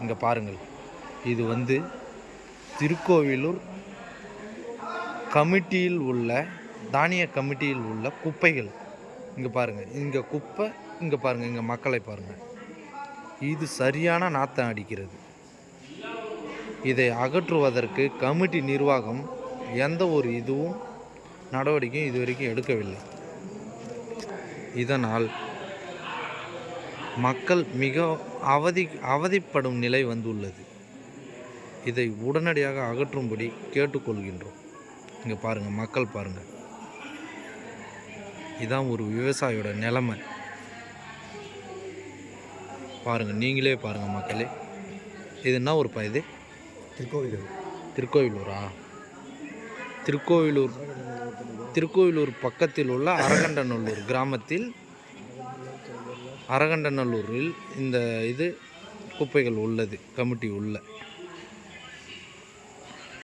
இங்கே பாருங்கள். இது வந்து திருக்கோவிலூர் கமிட்டியில் உள்ள தானிய கமிட்டியில் உள்ள குப்பைகள். இங்கே பாருங்கள் இங்கே குப்பை இங்கே பாருங்கள் இங்கே மக்களை பாருங்கள் இது சரியான நாத்தம் அடிக்கிறது. இதை அகற்றுவதற்கு கமிட்டி நிர்வாகம் எந்த ஒரு இதுவும் நடவடிக்கையும் இதுவரைக்கும் எடுக்கவில்லை. இதனால் மக்கள் மிக அவதி அவதிப்படும் நிலை வந்துள்ளது. இதை உடனடியாக அகற்றும்படி கேட்டுக்கொள்கின்றோம். இங்கே பாருங்கள் மக்கள் பாருங்கள் இதான் ஒரு விவசாயியோட நிலைமை. பாருங்கள் நீங்களே பாருங்கள் மக்களே. இது என்ன ஊருப்பா இது? திருக்கோவிலூர். திருக்கோவிலூரா? திருக்கோவிலூர் திருக்கோவிலூர் பக்கத்தில் உள்ள அரகண்டநல்லூர் கிராமத்தில் அரகண்டநல்லூரில் இந்த இது குப்பைகள் உள்ளது கமிட்டி உள்ள.